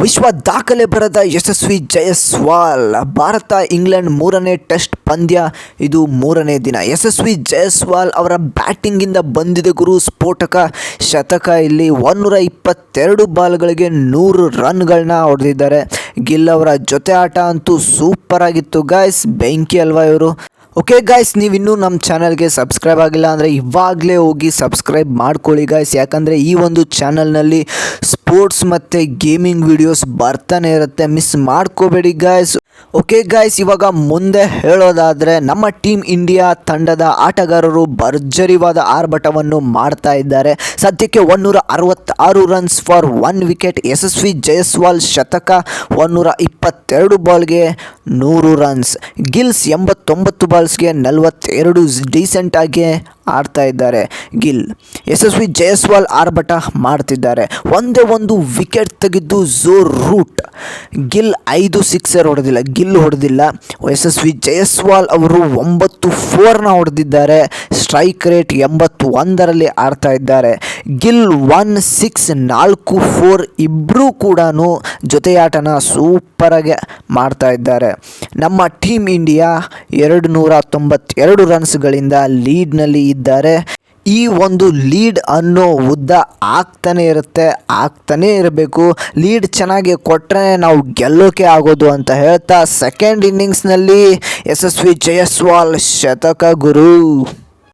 ವಿಶ್ವ ದಾಖಲೆ ಬರೆದ ಯಶಸ್ವಿ ಜಯಸ್ವಾಲ್ ಭಾರತ, ಇಂಗ್ಲೆಂಡ್ ಮೂರನೇ ಟೆಸ್ಟ್ ಪಂದ್ಯ. ಇದು ಮೂರನೇ ದಿನ. ಯಶಸ್ವಿ ಜಯಸ್ವಾಲ್ ಅವರ ಬ್ಯಾಟಿಂಗಿಂದ ಬಂದಿದೆ ಗುರು ಸ್ಫೋಟಕ. ಶತಕ ಇಲ್ಲಿ ಒಂದೂರ ಇಪ್ಪತ್ತೆರಡು ಬಾಲ್ಗಳಿಗೆ ನೂರು ರನ್ಗಳನ್ನ ಹೊಡೆದಿದ್ದಾರೆ. ಗಿಲ್ ಅವರ ಜೊತೆ ಆಟ ಅಂತೂ ಸೂಪರ್ ಆಗಿತ್ತು ಗಾಯ್ಸ್. ಬೆಂಕಿ ಅಲ್ವಾ ಇವರು? ಓಕೆ ಗಾಯ್ಸ್ ನೀವು ಇನ್ನೂ ನಮ್ಮ ಚಾನಲ್ಗೆ ಸಬ್ಸ್ಕ್ರೈಬ್ ಆಗಿಲ್ಲ ಅಂದರೆ ಇವಾಗಲೇ ಹೋಗಿ ಸಬ್ಸ್ಕ್ರೈಬ್ ಮಾಡ್ಕೊಳ್ಳಿ ಗಾಯ್ಸ್. ಯಾಕಂದರೆ ಈ ಒಂದು ಚಾನಲ್ನಲ್ಲಿ ಸ್ಪೋರ್ಟ್ಸ್ ಮತ್ತು ಗೇಮಿಂಗ್ ವಿಡಿಯೋಸ್ ಬರ್ತಾನೆ ಇರುತ್ತೆ. ಮಿಸ್ ಮಾಡ್ಕೋಬೇಡಿ ಗಾಯ್ಸ್ ಓಕೆ ಗಾಯ್ಸ್ ಇವಾಗ ಮುಂದೆ ಹೇಳೋದಾದರೆ ನಮ್ಮ ಟೀಮ್ ಇಂಡಿಯಾ ತಂಡದ ಆಟಗಾರರು ಭರ್ಜರಿವಾದ ಆರ್ಭಟವನ್ನು ಮಾಡ್ತಾ ಇದ್ದಾರೆ. ಸದ್ಯಕ್ಕೆ ಒನ್ನೂರ ಅರವತ್ತಾರು runs for one wicket Yashasvi Jaiswal ಶತಕ ಒನ್ನೂರ ಇಪ್ಪತ್ತೆರಡು ಬಾಲ್ಗೆ ನೂರು ರನ್ಸ್ ಗಿಲ್ಸ್ ಎಂಬತ್ತೊಂಬತ್ತು ಬಾಲ್ಸ್ಗೆ ನಲವತ್ತೆರಡು ಡೀಸೆಂಟಾಗಿ ಆಡ್ತಾ ಇದ್ದಾರೆ. ಗಿಲ್, ಯಶಸ್ವಿ ಜಯಸ್ವಾಲ್ ಆರ್ಭಟ ಮಾಡ್ತಿದ್ದಾರೆ. ಒಂದೇ ಒಂದು ವಿಕೆಟ್ ತೆಗೆದು ಝೋರ್ ರೂಟ್ ಗಿಲ್ ಐದು ಸಿಕ್ಸರ್ ಹೊಡೆದಿಲ್ಲ. ಗಿಲ್ ಹೊಡೆದಿಲ್ಲ. ಯಶಸ್ವಿ ಜಯಸ್ವಾಲ್ ಅವರು ಒಂಬತ್ತು ಫೋರ್ನ ಹೊಡೆದಿದ್ದಾರೆ. ಸ್ಟ್ರೈಕ್ ರೇಟ್ ಎಂಬತ್ತು ಒಂದರಲ್ಲಿ ಆಡ್ತಾ ಇದ್ದಾರೆ. ಗಿಲ್ ಒನ್ ಸಿಕ್ಸ್ ನಾಲ್ಕು ಫೋರ್ ಇಬ್ಬರೂ ಕೂಡ ಜೊತೆಯಾಟನ ಸೂಪರಾಗಿ ಮಾಡ್ತಾ ಇದ್ದಾರೆ. ನಮ್ಮ ಟೀಮ್ ಇಂಡಿಯಾ ಎರಡು ನೂರ ತೊಂಬತ್ತೆರಡು ರನ್ಸ್ಗಳಿಂದ ಲೀಡ್ನಲ್ಲಿ ಇದ್ದಾರೆ. ಈ ಒಂದು ಲೀಡ್ ಅನ್ನೋ ಉದ್ದ ಆಗ್ತಾನೆ ಇರುತ್ತೆ, ಆಗ್ತಾನೇ ಇರಬೇಕು. ಲೀಡ್ ಚೆನ್ನಾಗಿ ಕೊಟ್ಟರೆ ನಾವು ಗೆಲ್ಲೋಕೆ ಆಗೋದು ಅಂತ ಹೇಳ್ತಾ ಸೆಕೆಂಡ್ ಇನ್ನಿಂಗ್ಸ್ನಲ್ಲಿ ಯಶಸ್ವಿ ಜಯಸ್ವಾಲ್ ಶತಕ ಗುರು.